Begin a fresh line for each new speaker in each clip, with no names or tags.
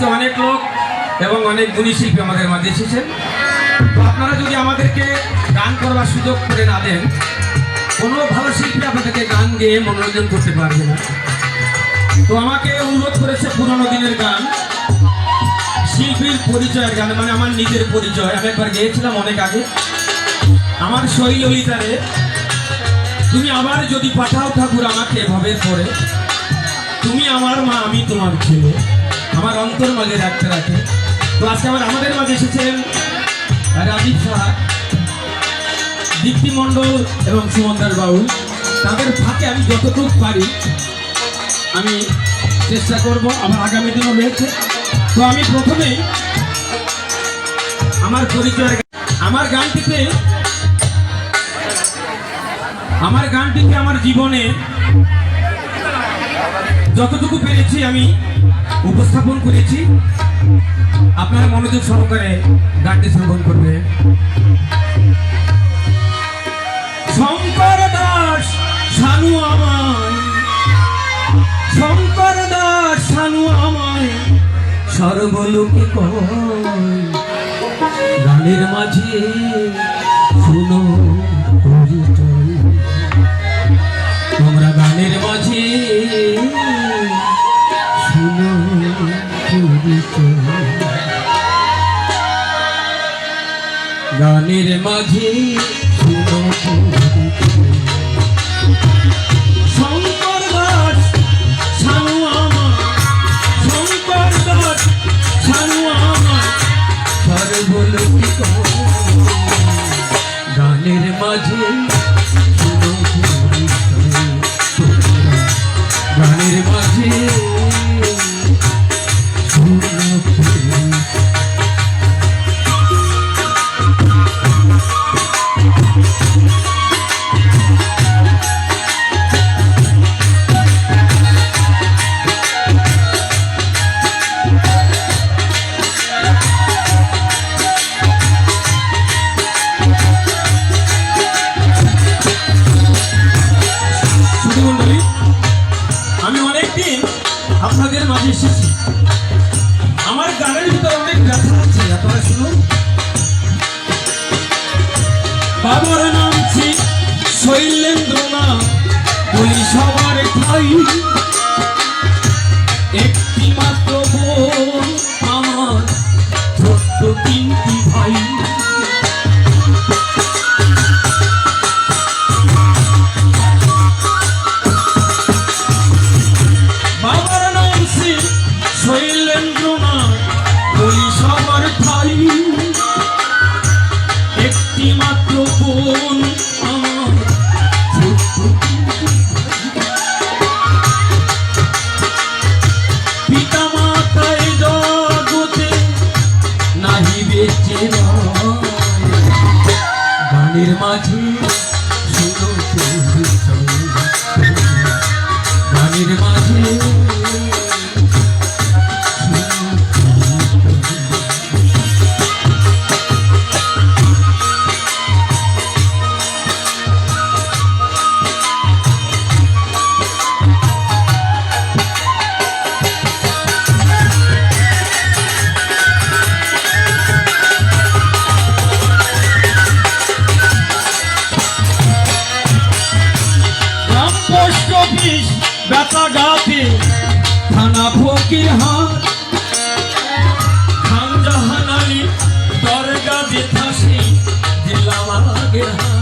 আজকে অনেক লোক এবং অনেক গুণী শিল্পী আমাদের মাঝে এসেছেন। আপনারা যদি আমাদেরকে গান করবার সুযোগ করে না দেন, কোনো ভালো শিল্পী আপনাদেরকে গান গেয়ে মনোরঞ্জন করতে পারবে না। তো আমাকে অনুরোধ করেছে পুরোনো দিনের গান। শিল্পীর পরিচয়ের গান মানে আমার নিজের পরিচয়। আমি একবার গেয়েছিলাম অনেক আগে। আমার শৈললিতারে তুমি আবার যদি পাঠাও ঠাকুর আমাকে এভাবে পরে তুমি আমার মা, আমি তোমার ছেলে। আমার অন্তর মাঝে রাখতে রাখে। তো আজকে আমার আমাদের মাঝে এসেছেন রাজীব সাহা, দীপ্তি মণ্ডল এবং সুমন্দার বাউল তাদের ফাঁকে আমি যতটুকু পারি, আমি চেষ্টা করব, আমার আগামী দিনও রয়েছে। তো আমি প্রথমেই আমার পরিচয় আমার গানটিতে আমার গানটিতে আমার জীবনে যতটুকু পেরেছি আমি উপস্থাপন করেছি। আপনারা মনোযোগ সহকারে গানটি শ্রবণ করবে শঙ্কর দাস সানু আমায়। শঙ্কর দাস, শানু আমায়। সর্বলোকে গানের মাঝে শুনো। মাঝে অনেকদিন আপনাদের মাঝে এসেছি। আমার গানের ভিতরে অনেক ব্যথা আছে, আপনারা শুনুন। বাবার নাম ছিল শৈলেন্দ্রনাথ, বলি সবার ঠাই। 姐姐 yeah.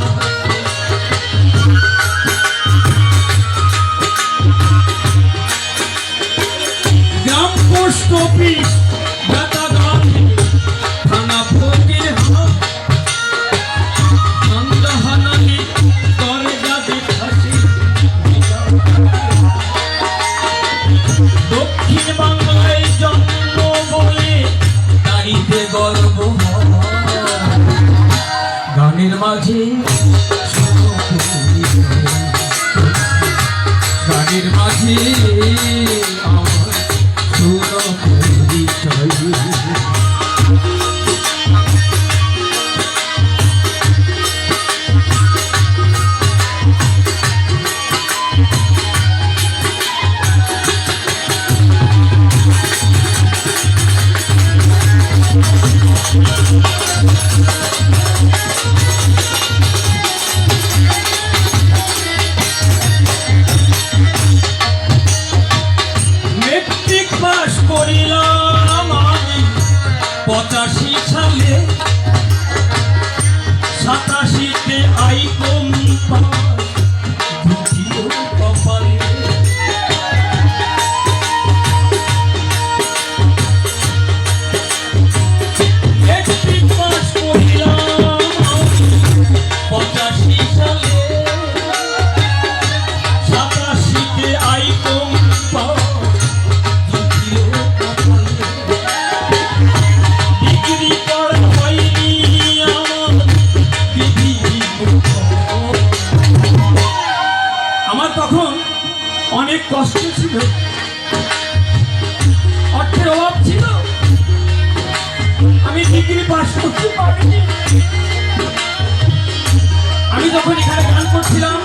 পঁচাশি সালে সাতাশিতে আই যখন এখানে গান করছিলাম,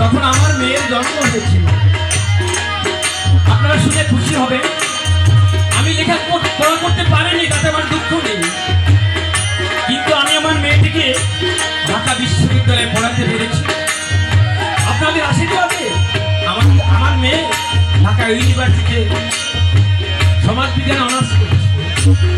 তখন আমার মেয়ের জন্ম হয়েছিল। আপনারা শুনে খুশি হবে আমি লেখা পড়া করতে পারিনি, তাতে আমার দুঃখ নেই। কিন্তু আমি আমার মেয়েটিকে ঢাকা বিশ্ববিদ্যালয়ে পড়াতে পেরেছি। আপনাদের আশীর্বাদে আমার আমার মেয়ে ঢাকা ইউনিভার্সিটিতে সমাজ বিজ্ঞান অনার্স করেছে।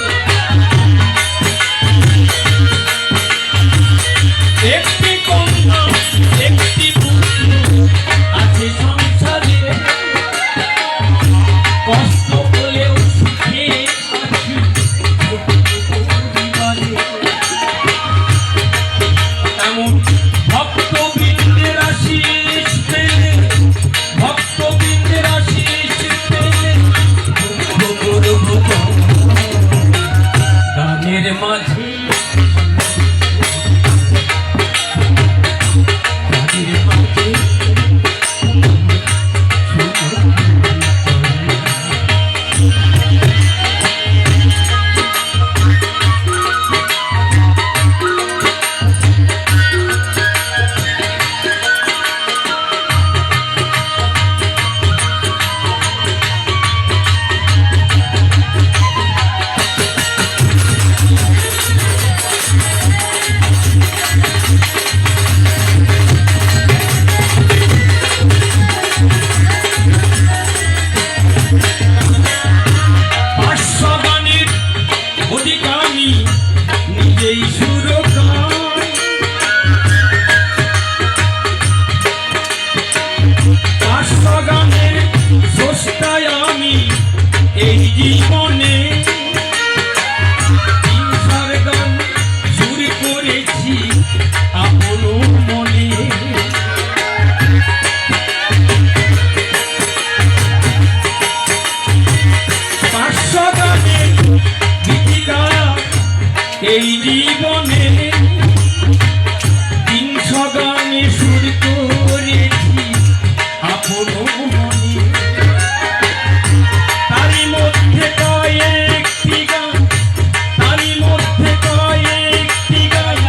এই মনে। তারই মধ্যে কয়েকটি গান, তারই মধ্যে কয়েকটি গান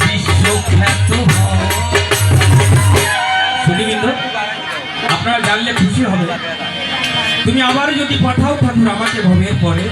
বিশ্বখ্যাত শুনিবৃন্দ আপনারা খুশি হবে তুমি আবার যদি পাঠাও ঠাকুর, আমাকে ভবের পরে।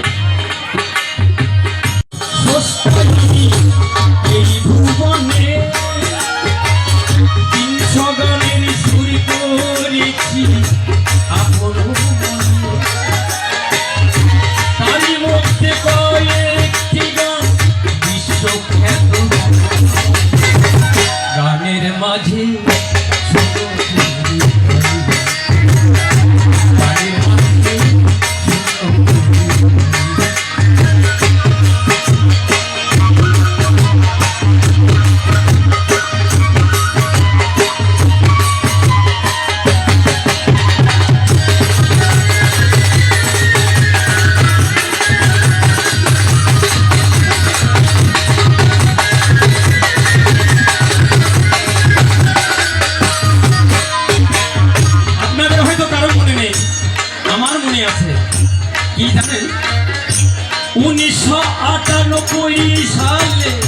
আটানব্বই সালে